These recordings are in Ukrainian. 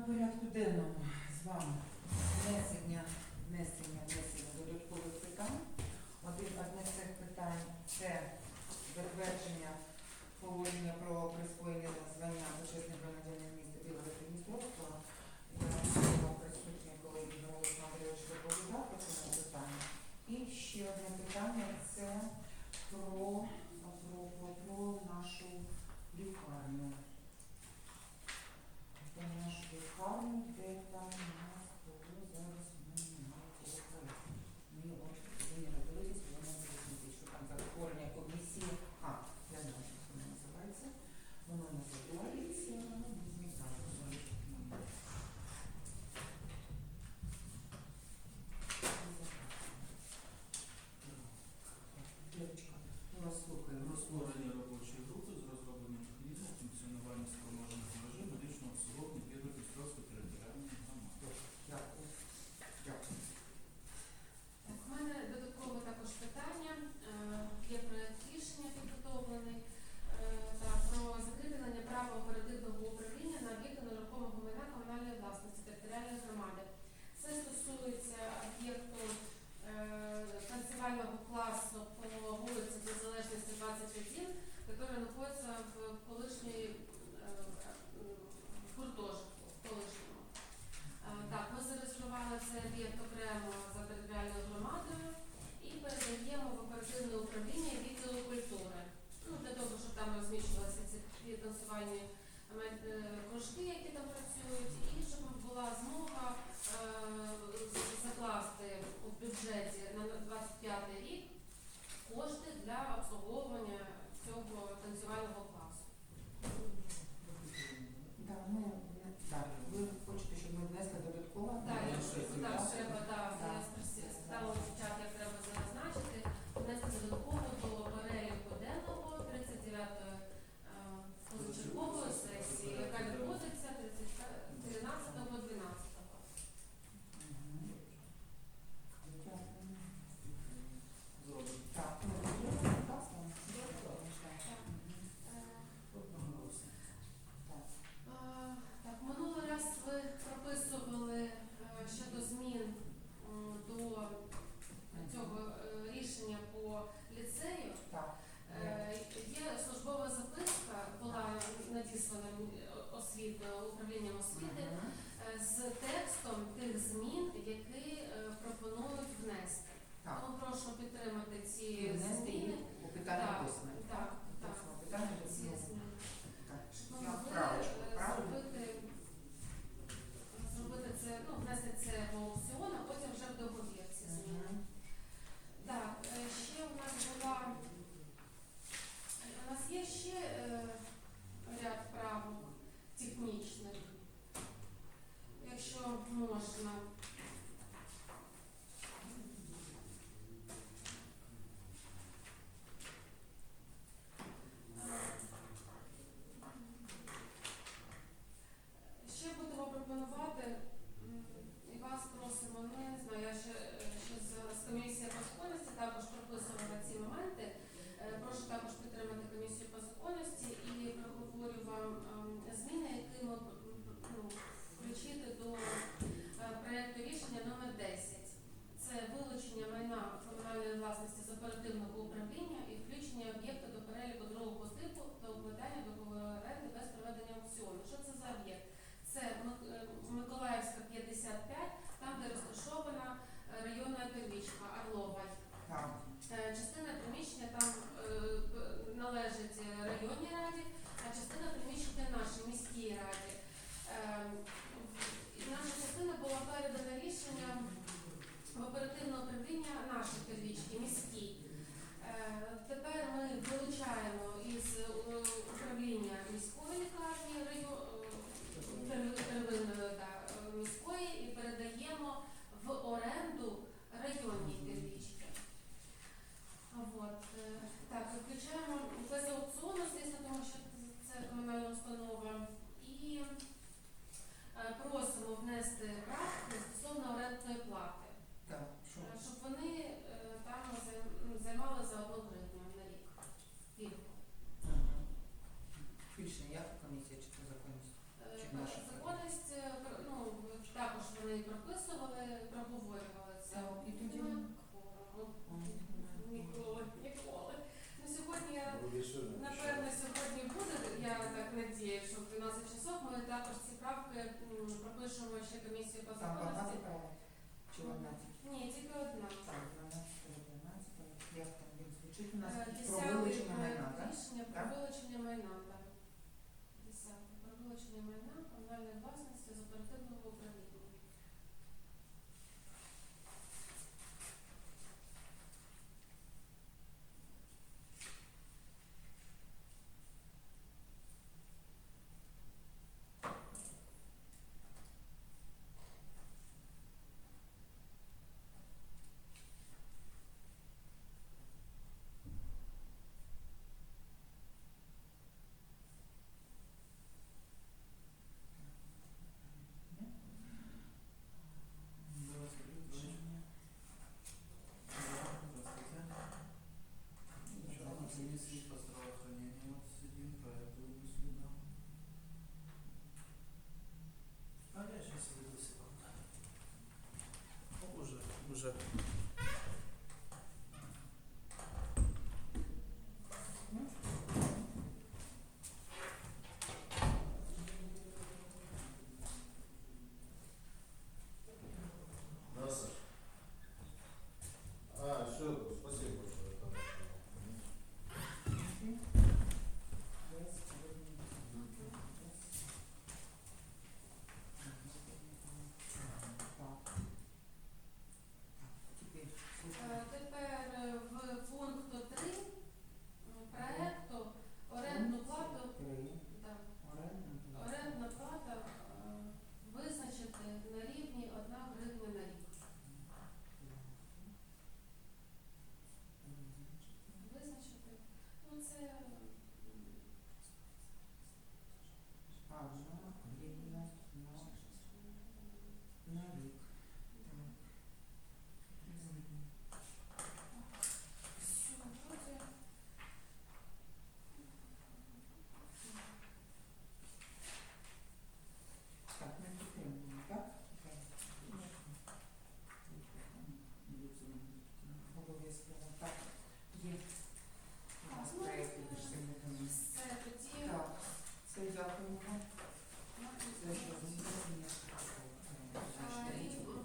На порядку денному з вами внесення, внесення, внесення додаткових питань. Один одне з цих питань це затвердження поводження про присвоєння Amen.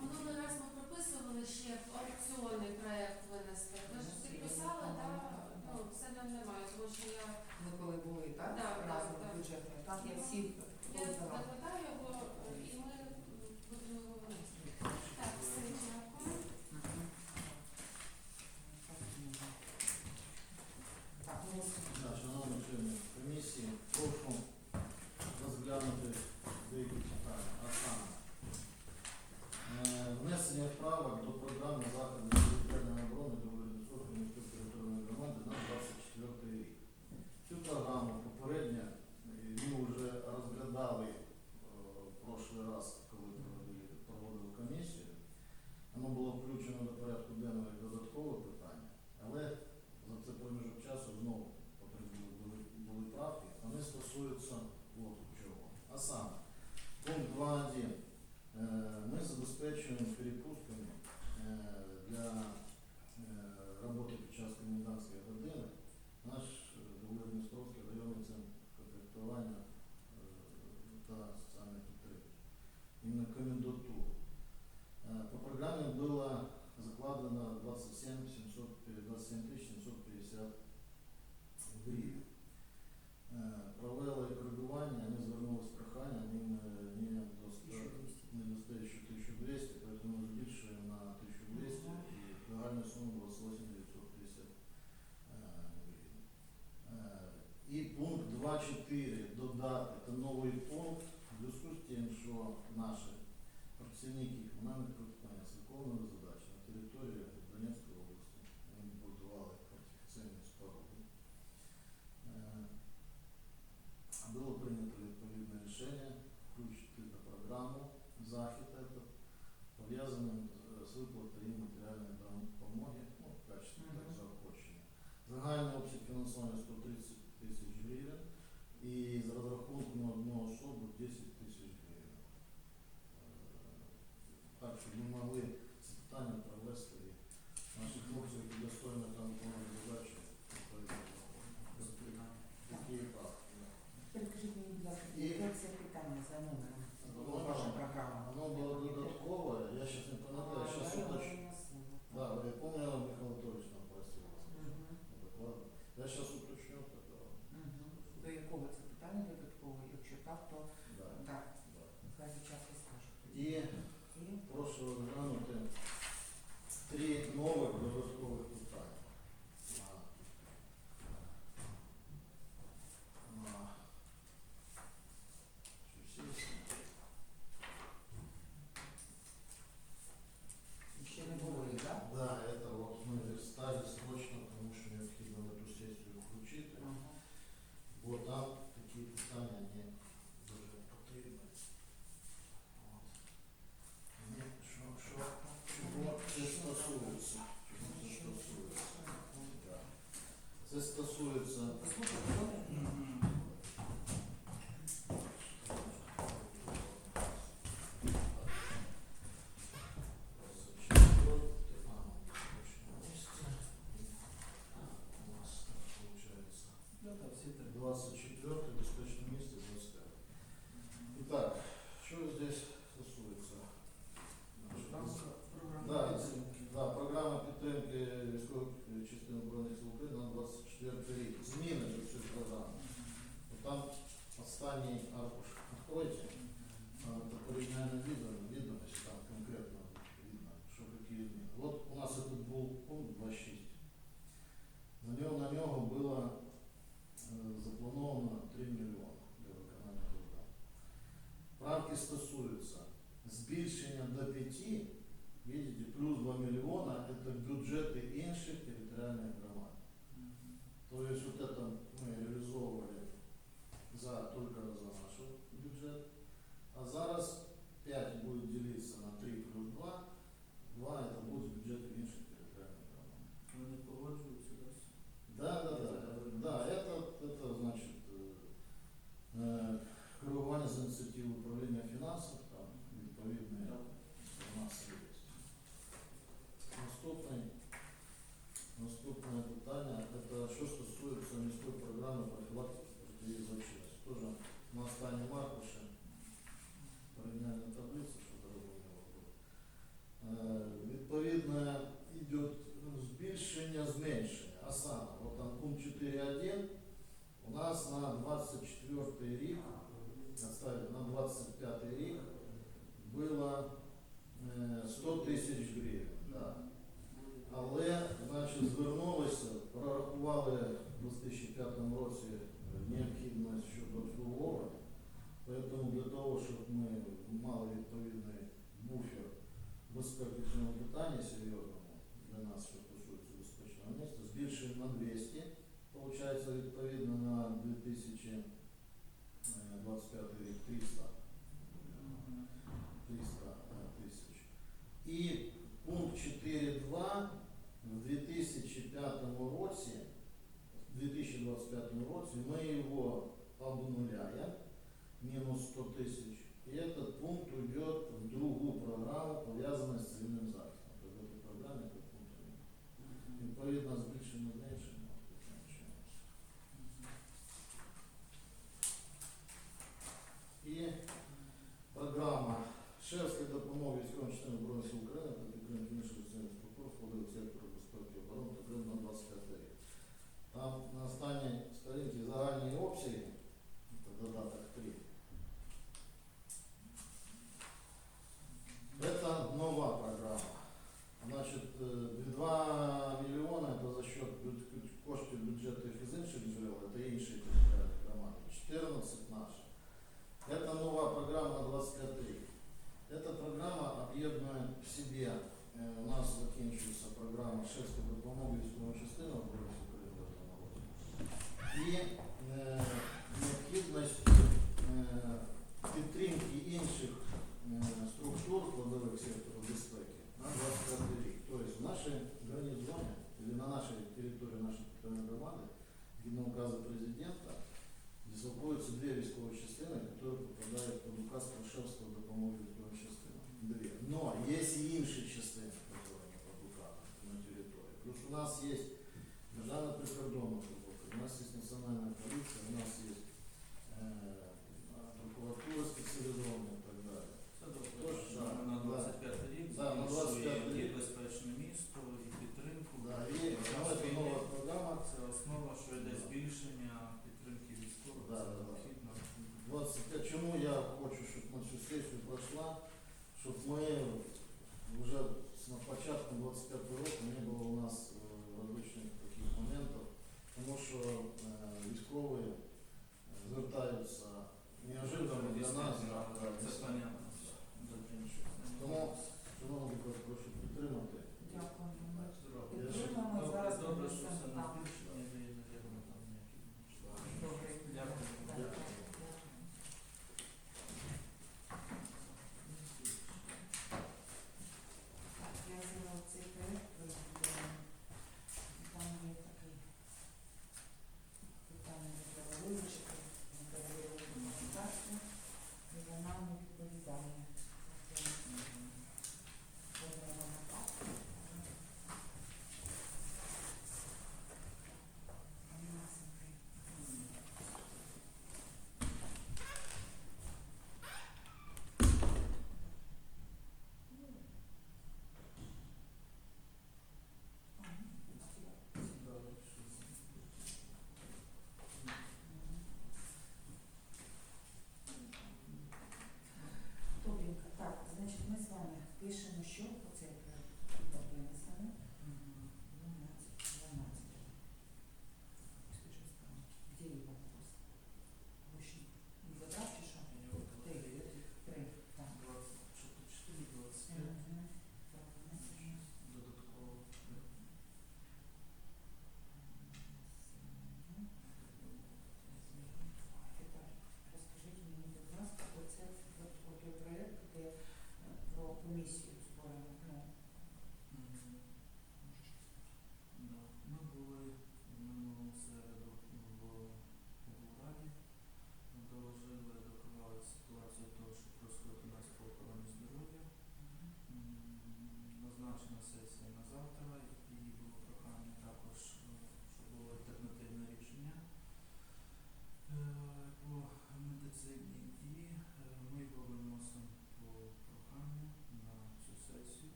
Минулий раз ми прописували ще аукціонний проєкт винести. Так? Немає, тому що я... Ми коли були, так? Разом бюджетно. Так, я всі. tane option finansmanı 2025 році ми його обнуляем, мінус 100 тисяч, і этот пункт уйдет в другу програму, пов'язану з цивільним захистом. Тобто програмі пункту. Відповідно, з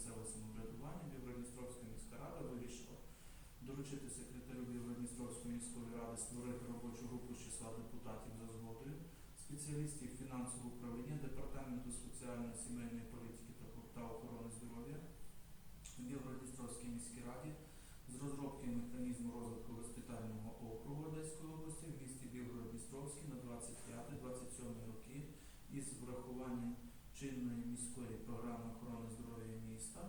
місцеве самоврядування Білгород-Дністровська міська рада вирішила доручити секретарю Білгород-Дністровської міської ради створити робочу групу з числа депутатів за згодою, спеціалістів фінансового управління Департаменту соціальної сімейної політики та, охорони здоров'я в Білгород-Дністровській міській раді з розробки механізму розвитку госпітального округу Одеської області в місті Білгород-Дністровський на 25-27 роки із врахуванням чинної міської програми охорони здоров'я міста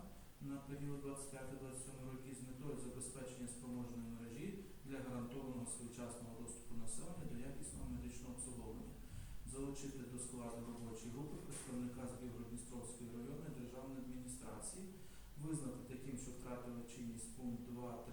на період 25-27 роки з метою забезпечення спроможної мережі для гарантованого своєчасного доступу населення до якісного медичного обслуговування, залучити до складу робочої групи представника з Білгород-Дністровської районної державної адміністрації, визнати таким, що втратили чинність пункт 2, 3,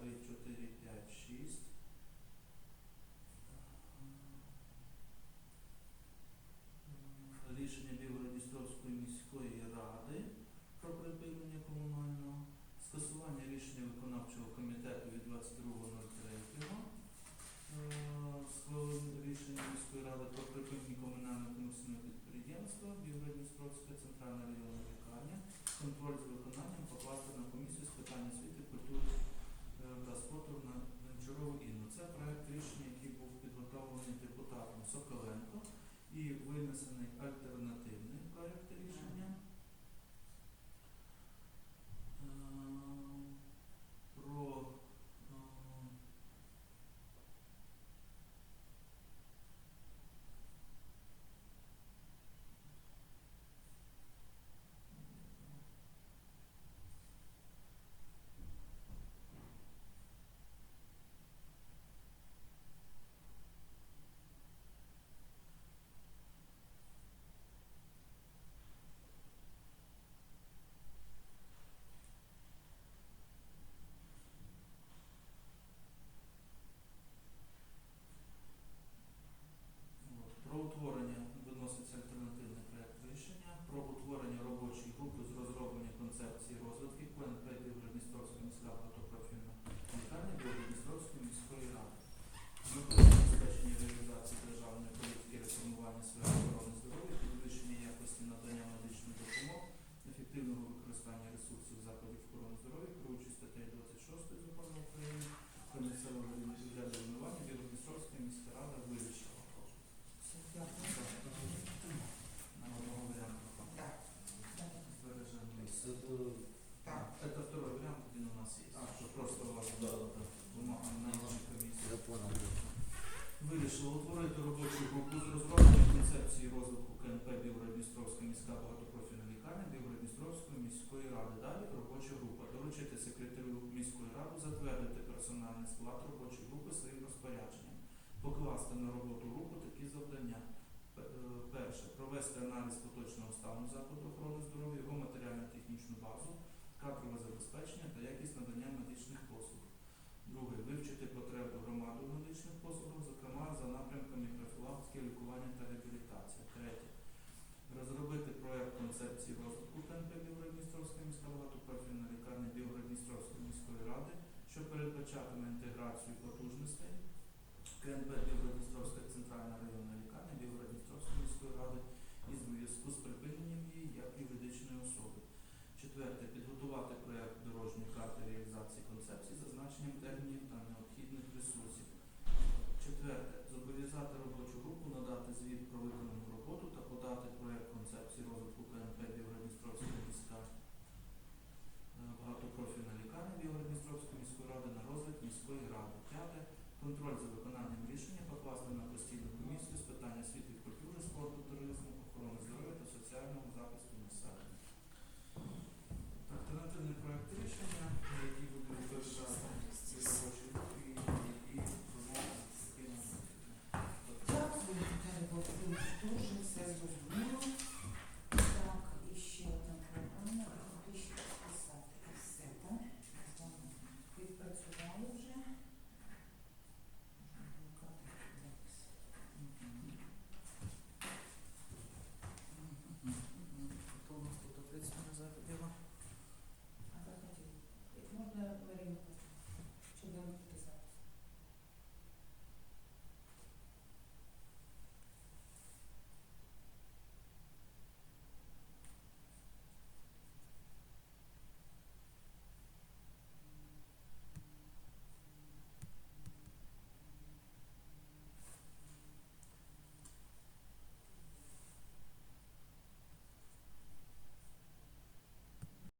міської ради. Далі робоча група. Доручити секретарю міської ради затвердити персональний склад робочої групи своїм розпорядженням. Покласти на роботу групу такі завдання. Е, Перше, провести аналіз поточного стану закладу охорони здоров'я, його матеріально-технічну базу, кадрове забезпечення та якість надання медичних послуг. Друге, вивчити потребу громади в медичних послугах, зокрема за напрямками профілактики, лікування та реабілітації. Розробити проект концепції розвитку КНП Білгород-Дністровська міська багатопрофільна лікарня Білгород-Дністровської міської ради, що передбачатиме інтеграцію потужностей КНП Білгород-Дністровська центральна районна лікарня Білгород-Дністровської міської ради і зв'язку з припиненням її як юридичної особи. Четверте, підготувати проект дорожньої карти реалізації концепції з зазначенням термінів та необхідних ресурсів. Четверте, зобов'язати робочу групу надати звіт про виконану роботу та подати проект концепції розвитку КНП Білгородністровська міська е, багатопрофільна лікарня Білгородністровської міської ради на розвиток міської ради. П'яте. Контроль за виконанням рішення покласти на